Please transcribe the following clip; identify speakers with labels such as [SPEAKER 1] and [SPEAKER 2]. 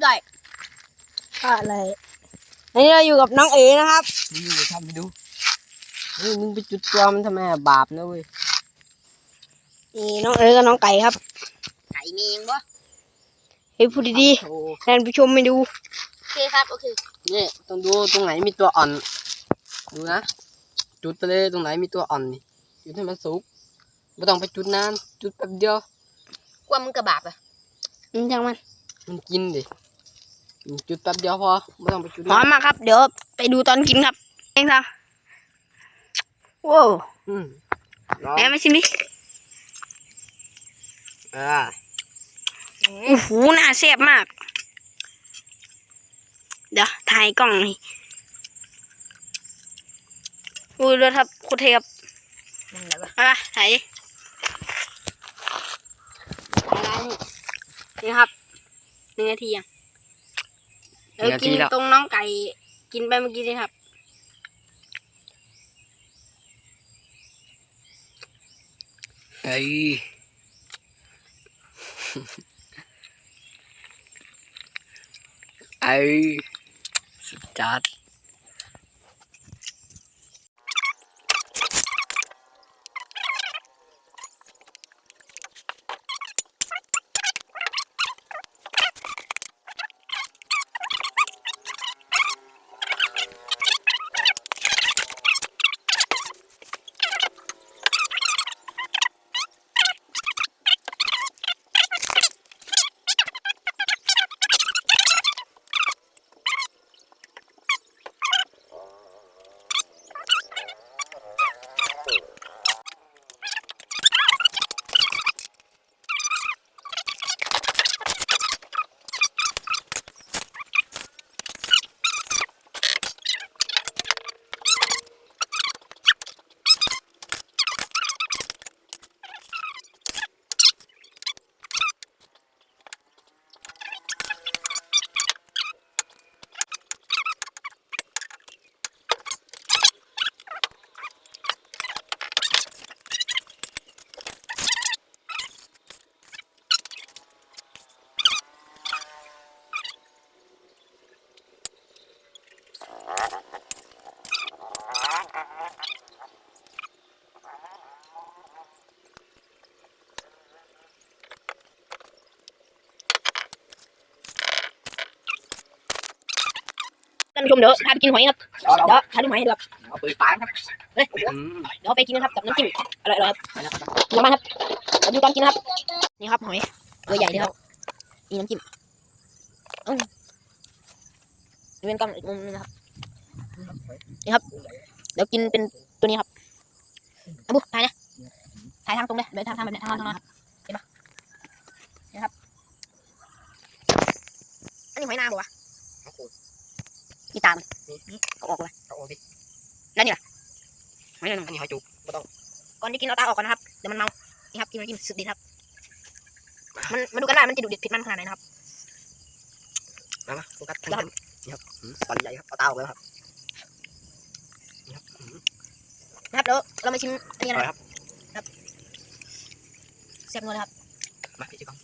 [SPEAKER 1] ได้
[SPEAKER 2] อะไรอันนี้เราอยู่กับน้องเอ๋นะครับ
[SPEAKER 3] นี่เดี๋ยวทำให้ดูเฮ้ยมึงไปจุดตัวมันทำไมอะบาปนะเว้ย
[SPEAKER 2] นี่น้องเอ๋กับน้องไก่ครับ
[SPEAKER 1] ไก่มีเองบ่
[SPEAKER 2] เฮ้ยพูดดี
[SPEAKER 3] โอ้
[SPEAKER 2] ๆท่านผู้ชมไม่ดู
[SPEAKER 1] โอเคครับโอเค
[SPEAKER 3] นี่ต้องดูตรงไหนมีตัวอ่อน ดูนะ จุดไปเลยตรงไหนมีตัวอ่อนนี่จุดให้มันสุกไม่ต้องไปจุดนานจุดแป๊บเดียว
[SPEAKER 1] กลัวมึงกระบาปอะ
[SPEAKER 2] อืมจังมัน
[SPEAKER 3] มันกินดิอืม จุดแป๊บเดียวพอไม่ต้องไปจุด
[SPEAKER 2] หอม
[SPEAKER 3] นาน
[SPEAKER 2] มากครับ เดี๋ยวไปดูตอนกินครับ เองครับว้าว
[SPEAKER 3] อืมลอง
[SPEAKER 2] แม่มาชิมดิ
[SPEAKER 3] อ่า
[SPEAKER 2] โอ้โหน่าแซ่บมาก เดี๋ยวถ่ายกล้องนี่อุ้ยเลือดครับโคตรเทครับ
[SPEAKER 1] นั่นแหละวะ
[SPEAKER 2] เอาละถ่ายดิถ่ายอะไรนี่นี่ครับหนึ่งนาทียัง เดี๋ยวกินตรงน้องไก่ กินไปเมื่อกี้นี่ครับ
[SPEAKER 3] เอ้ยไอ้สุดจัดา
[SPEAKER 2] นผู้ชมเดี๋ยวพาไปกินหอยครับเดี๋ยวพาดูหอยให้ดูครับ
[SPEAKER 3] เอาปืนปาครับ
[SPEAKER 2] เฮ้ย
[SPEAKER 3] อืม
[SPEAKER 2] เดี๋ยวไปกินนะครับกับน้ำจิ้มอร่อยๆครับเดี๋ยวมาครับเดี๋ยวดูตอนกินนะครับนี่ครับหอยตัวใหญ่เลยครับนี่น้ำจิ้มอื้อนี่เป็นกล้องอีกมุมนึงนะครับนี่ครับเดี๋ยวกินเป็นตัวนี้ครับเอาบุถ่ายนะถ่ายทางตรงเลยเดี๋ยวทางทางแบบนี้ทางทางนะครับเห็นปะนี่ครับอันนี้หอยนางปะวะ นี่ตามันนี่เอาออกเลย
[SPEAKER 3] เอาโอ้ดิ
[SPEAKER 2] แล้วนี่ล่ะหอยนาง
[SPEAKER 3] อันนี้หอยจุกไม่ต้อง
[SPEAKER 2] ก่อนที่กินเอาตาออกก่อนนะครับเดี๋ยวมันเมานี่ครับกินน้ำจิ้มสุดดีครับ มันมาดูกันได้มันจะดูเด็ดเผ็ดมันขนาดไหนนะครับ
[SPEAKER 3] มามาโฟกัสทาง
[SPEAKER 2] ครั
[SPEAKER 3] นี้
[SPEAKER 2] บ
[SPEAKER 3] นี่ครับอืมตอนใหญ่ครับเอาตาออกแล้วครับนี่ครับอืม
[SPEAKER 2] นะครับเดี๋ยวเรามาชิมอันนี้
[SPEAKER 3] อ
[SPEAKER 2] กัน
[SPEAKER 3] ร่อย
[SPEAKER 2] นะครับ
[SPEAKER 3] ครับ
[SPEAKER 2] แซ่บนัวเลยครับ
[SPEAKER 3] มาพี่ชิคก้